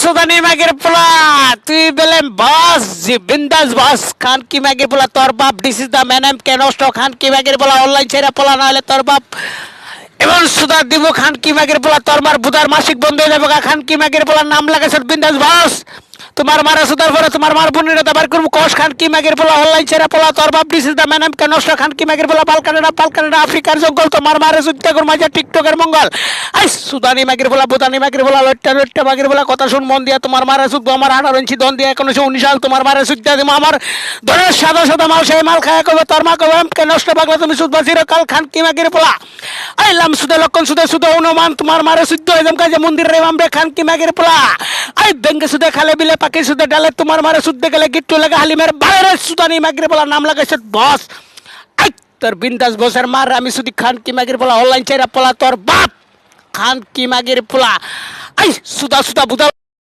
সুদানি ম্যাগের পোলা, তুই বলেন বস বিন্দাস বস, খান কি ম্যাগের পোলা, তোর বাপ this is the man M K নষ্ট খান কি ম্যাগের পোলা অনলাইন ছেড়ে পোলা না হলে তোর বাপ। এবং সুদা দিব, খান কি ম্যাগের পোলা, তোর মার বুধার মাসিক বন্ধ হয়ে যাবে খান কি ম্যাগের পোলা, নাম লাগাইছে, বিন্দাস বস। তোমার মারা সুদার পরে তোমার মার বোনের দাবার করব। কষ খান কি মাগের পোলা অনলাইন ছেড়ে পোলা, তোর বাপ this is the man M K নষ্ট খান কি মাগের পোলা পালকানেডা আফ্রিকার জঙ্গল, তোমার মারে সুদ্দা কর মাঝে, টিকটকের মঙ্গল। আই সুদানি মাগের পোলা বুদানি মাগের পোলা, লট্টা লট্টা মাগের পোলা, কথা শুন, মন দিয়া তোমার মারে সুদ্দ আমার আঠারো ইঞ্চি দন দিয়া একুনিশশো উনিশ সাল তোমার মারে সুদ্দা দিব, আমার ধরের সাদা সাদা মাল সেই মাল খায়, কবে তোর মা কবে কে নষ্ট পাগলা, তুমি সুদ বাসির কাল খান কি মাগের পোলা। আইলাম সুদে, লক্ষণ সুদে সুদে অনুমান, তোমার মারে সুদ্দ একদম কাজে মন্দির রে মামরে খান কি মাগের পোলা। বেঙ্গে সুদে খালে বিলে পাখি সুদে ডালে তোমার মারে সুদে গেলে গিট্টু লাগে হালিমের বাইরে সুদানি মাগের বলা নাম লাগাইছে বস। আই, তোর বিন্দাস বসের মার, আমি সুদি খান কি মাগির বলা অনলাইন চাইরা পোলা তোর বাপ। খান কি মাগির পোলা। আই, সুদা সুদা বুদা